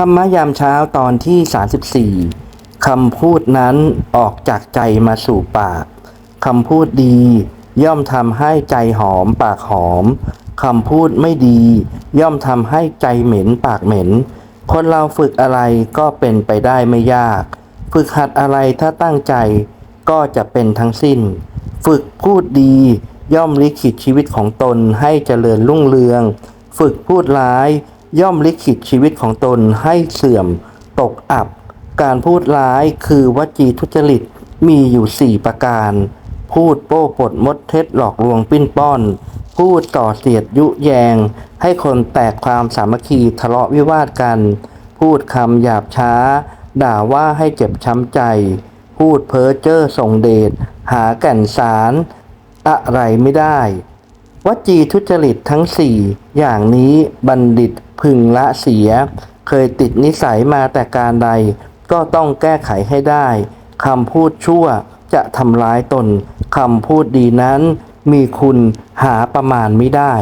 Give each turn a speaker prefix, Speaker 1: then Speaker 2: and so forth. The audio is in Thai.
Speaker 1: ธรรมยามเช้าตอนที่ 34 คำพูดนั้นออกจากใจมาสู่ปาก คำพูดดีย่อมทำให้ใจหอมปากหอม คำพูดไม่ดี ย่อมทำให้ใจเหม็นปากเหม็น คนเราฝึกอะไรก็เป็นไปได้ไม่ยาก ฝึกหัดอะไรถ้าตั้งใจก็จะเป็นทั้งสิ้น ฝึกพูดดีย่อมลิขิตชีวิตของตนให้เจริญรุ่งเรือง ฝึกพูดร้าย ย่อมลิขิตชีวิตของตนให้เสื่อมตกอับ การพูดร้ายคือวจีทุจริตมีอยู่สี่ประการ พูดโป้ปดมดเท็จหลอกลวงปิ้นป้อน พูดต่อเสียดยุแยง ให้คนแตกความสามัคคีทะเลาะวิวาทกัน พูดคำหยาบช้า ด่าว่าให้เจ็บช้ำใจ พูดเพ้อเจ้อส่งเดชหาแก่นสาร อะไรไม่ได้ วจีทุจริตทั้งสี่อย่างนี้บัณฑิตพึงละเสีย เคยติดนิสัยมาแต่การใด ก็ต้องแก้ไขให้ได้คำพูดชั่วจะทำร้ายตนคำพูดดีนั้น มีคุณหาประมาณไม่ได้